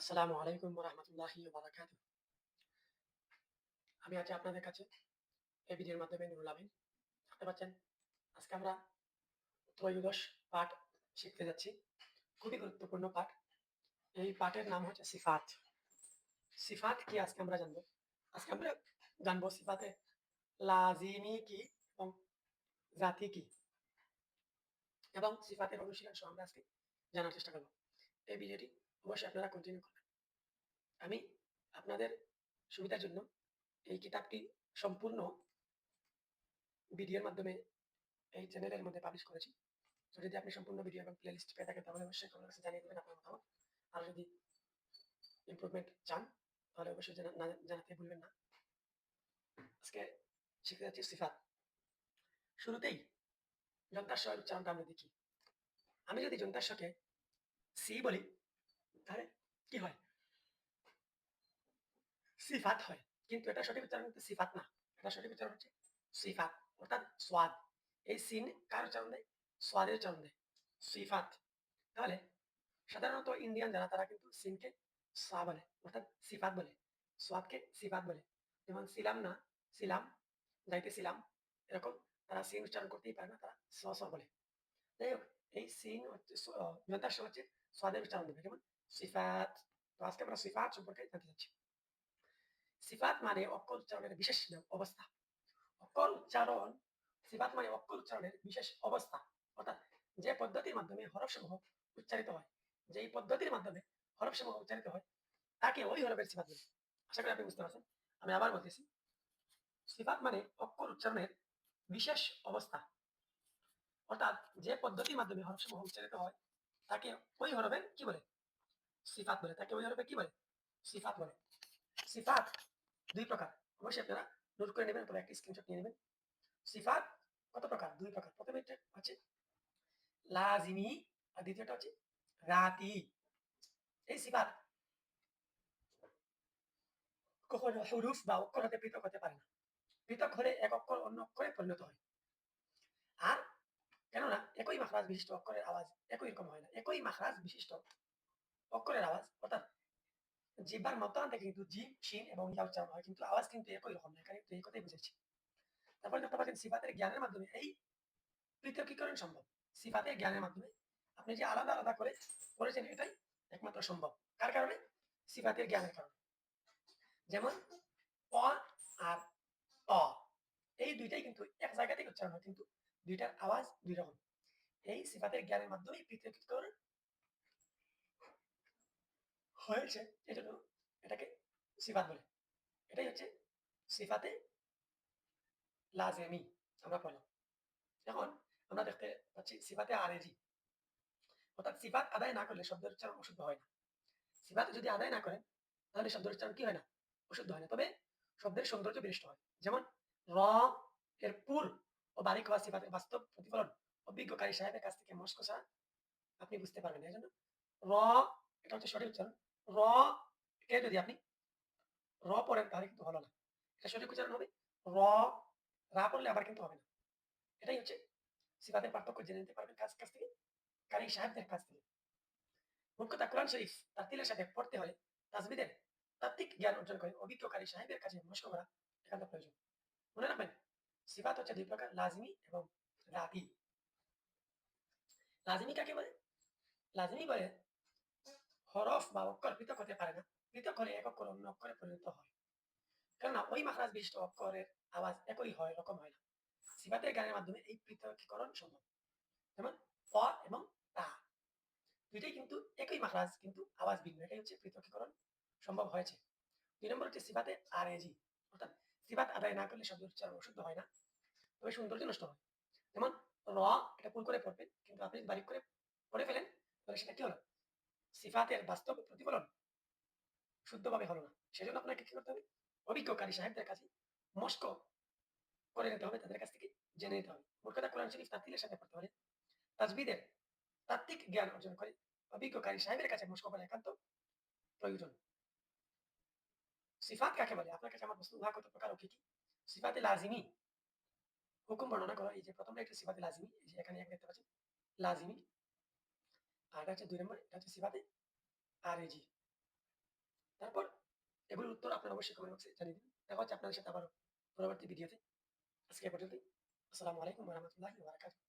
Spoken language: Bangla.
আসসালামু আলাইকুম রহমতুল্লাহি বারাকাত আমি আছি আপনাদের কাছে, এই ভিডিওর মাধ্যমে নুরুল আমিন। দেখতে পাচ্ছেন, আজকে আমরা ত্রয়োদশ পাঠ শিখতে যাচ্ছি, খুবই গুরুত্বপূর্ণ পাঠ। এই পাঠের নাম হচ্ছে সিফাত। সিফাত কি আজকে আমরা জানব? আজকে আমরা জানব সিফাতে লাজিমি কি এবং জাতি কি। এবং সিফাতের অনুশীলন সহ আমরা আজকে জানার চেষ্টা করব। এই ভিডিওটি অবশ্যই আপনারা কন্টিনিউ করবেন। আমি আপনাদের সুবিধার জন্য এই কিতাবটি সম্পূর্ণ ভিডিওর মাধ্যমে এই চ্যানেলের মধ্যে পাবলিশ করেছি। তো যদি আপনি সম্পূর্ণ ভিডিও এবং প্লে লিস্ট পেয়ে থাকেন, তাহলে অবশ্যই কমেন্ট বক্সে জানিয়ে দেবেন আপনার মতামত। আর যদি ইমপ্রুভমেন্ট চান, তাহলে অবশ্যই জানাতে ভুলবেন না। আজকে শিখতে যাচ্ছি সিফাত। শুরুতেই যন্ত্রাংশের উচ্চারণটা আমরা দেখি। আমি যদি জনতার যন্ত্রাংশকে সি বলি তাহলে কি হয়? সিফাত হয়। কিন্তু এটা সঠিক উচ্চারণ কিন্তু সিফাত না। এটা সঠিক উচ্চারণ হচ্ছে সিফাত, অর্থাৎ এই সিন কার উচ্চারণ দেয়? উচ্চারণ দেয়। সিফাত। তাহলে সাধারণত ইন্ডিয়ান যারা, তারা কিন্তু সিনকে সা বলে, অর্থাৎ সিফাত বলে সোয়াদকে সিফাত বলে। যেমন সিলাম না, সিলাম যাইতেছিলাম এরকম তারা সিন উচ্চারণ করতেই পারে না, তারা স বলে। যাই হোক এই সিন হচ্ছে হচ্ছে সোয়াদের উচ্চারণ দেবে যেমন সিফাত তো আজকে আমরা সিফাত সম্পর্কে জানতে চাচ্ছি সিফাত মানে অক্ষর উচ্চারণের বিশেষ অবস্থা অক্ষর উচ্চারণ সিফাত মানে অক্ষর উচ্চারণের বিশেষ অবস্থা অর্থাৎ যে পদ্ধতির মাধ্যমে হরফ সমূহ উচ্চারিত হয় যেই পদ্ধতির মাধ্যমে হরফ সমূহ উচ্চারিত হয় তাকে ওই হরফের সিফাত বলে আশা করি আপনি বুঝতে পারছেন আমি আবার বলতেছি সিফাত মানে অক্ষর উচ্চারণের বিশেষ অবস্থা অর্থাৎ যে পদ্ধতির মাধ্যমে হরফ সমূহ উচ্চারিত হয়, তাকে ওই হরফের কি বলে? সিফাত বলে। তাকে ওই হরফে কি বলে? সিফাত বলে। সিফাত দুই প্রকার। অবশ্যই আপনারা নোট করে নেবেন অথবা একটা স্ক্রিনশট নিয়ে নেবেন। সিফাত কত প্রকার? দুই প্রকার। প্রথমে হচ্ছে লাজিমি, আর দ্বিতীয়টা হচ্ছে, রাতি। এই সিফাত কখনো হুরুফ বা অক্ষর হতে পৃথক হতে পারে না। পৃথক হলে এক অক্ষর অন্য অক্ষরে পরিণত হয়। কেননা একই মাখরাজ বিশিষ্ট অক্ষরের আওয়াজ একই রকম হয় না একই মাখরাজ বিশিষ্ট অক্ষরের আওয়াজ অর্থাৎ জিব্বার মতান থেকে কিন্তু জিম শিন এবং ইয়া উচ্চারণ হয় কিন্তু আওয়াজ কিন্তু একই রকম না এখানে এই কথাই বুঝেছি তারপরে দেখতে পাচ্ছেন সিফাতের জ্ঞানের মাধ্যমে এই পৃথকীকরণ সম্ভব সিফাতের জ্ঞানের মাধ্যমে আপনি যে আলাদা আলাদা করে করেছেন এটাই একমাত্র সম্ভব কার কারণে সিফাতের জ্ঞানের কারণে যেমন অ আর অ এই দুইটাই কিন্তু এক জায়গাতেই উচ্চারণ হয় কিন্তু দুইটার আওয়াজ দুই রকম। এই সিফাতের জ্ঞানের মাধ্যমেই পৃথকীকরণ হয়েছে এজন্য এটাকে সিফাত বলে। এটাই হচ্ছে সিফাতে লাজেমি, আমরা পড়লাম। এখন আমরা দেখতে পাচ্ছি সিফাতে আরেজি। অর্থাৎ সিফাত আদায় না করলে শব্দের উচ্চারণ অশুদ্ধ হয় না। সিফাত যদি আদায় না করেন, তাহলে শব্দের উচ্চারণ কি হয় না? অশুদ্ধ হয় না। তবে শব্দের সৌন্দর্য বিনষ্ট হয়। যেমন র, এর পুর ও বারিক হওয়া বাস্তব প্রতিফলন অভিজ্ঞকারী সাহেবের কাছ থেকে মস্ক ছাড়া আপনি বুঝতে পারবেন, এই জন্য। র, এটা হচ্ছে সঠিক উচ্চারণ। র কে যদি আপনি র পড়েন তাহলে কিন্তু হলো না। এটা সঠিক উচ্চারণ হবে। র, রা পড়লে আবার কিন্তু হবে না। এটাই হচ্ছে সিফাতের পার্থক্য জেনে নিতে পারবেন কাছ কাছ থেকে, কারি সাহেবদের কাছ থেকে। কথা, কোরআন শরীফ তাতিলের সাথে পড়তে হলে তাজবিদের তাত্ত্বিক জ্ঞান অর্জন করে অভিজ্ঞকারী সাহেবের কাছে মস্ক করা একান্ত প্রয়োজন। মনে রাখবেন সিফাত হচ্ছে দুই প্রকার, লাজমি এবং রাতি লাজমি কাকে বলে? লাজমি বলে, হরফ বা অক্ষর পৃথক হতে পারে না। পৃথক হলে এক অক্ষর অন্য অক্ষরে পরিণত হয়। কেননা ওই মাখরাজ বিশিষ্ট অক্ষরের আওয়াজ একই হয় রকম হয় না। সিফাতের জ্ঞানের মাধ্যমে এই পৃথকীকরণ সম্ভব। যেমন, প এবং তা। দুইটাই কিন্তু একই মাখরাজ, কিন্তু আওয়াজ ভিন্ন। এটাই হচ্ছে পৃথকীকরণ সম্ভব হয়েছে। দুই নম্বর হচ্ছে সিফাতে আর এজি অর্থাৎ সিফাত আদায় না করলে শব্দ উচ্চারণ অশুদ্ধ হয় না। তবে সৌন্দর্য নষ্ট হয়। যেমন র এটা পুল করে পড়বেন, কিন্তু আপনি বারিক করে পড়ে ফেলেন, তাহলে সেটা কি হলো? সিফাতের বাস্তব প্রতিফলন শুদ্ধভাবে হলো না। সেজন্য আপনাকে কি করতে হবে? অভিজ্ঞকারী সাহেবদের কাছে মস্ক করে নিতে হবে, তাদের কাছ থেকে জেনে নিতে হবে। মোট কথা কোরআন শরীফ তাতিলের সাথে পড়তে হলে তাজবিদের তাত্ত্বিক জ্ঞান অর্জন করে অভিজ্ঞকারী সাহেবের কাছে মস্ক করা একান্ত প্রয়োজন। সিফাত কাকে বলে? আপনার কাছে আমার প্রশ্ন, উহা কত প্রকার ও কি কি? সিফাতে লাজিমি হুকুম বর্ণনা করো, এই যে প্রথমটা একটা সিফাতে লাজিমি, এই যে এখানে এক দেখতে পাচ্ছেন লাজিমি। আর এটা হচ্ছে দুই নম্বর, এটা হচ্ছে সিফাতে আরেজি। তারপর এগুলোর উত্তর আপনারা অবশ্যই কমেন্ট বক্সে জানিয়ে দিন দেখা হচ্ছে আপনাদের সাথে আবার পরবর্তী ভিডিওতে আজকে পর্যন্ত আসসালামু আলাইকুম রহমতুল্লাহি ওয়া বারাকাতুহু।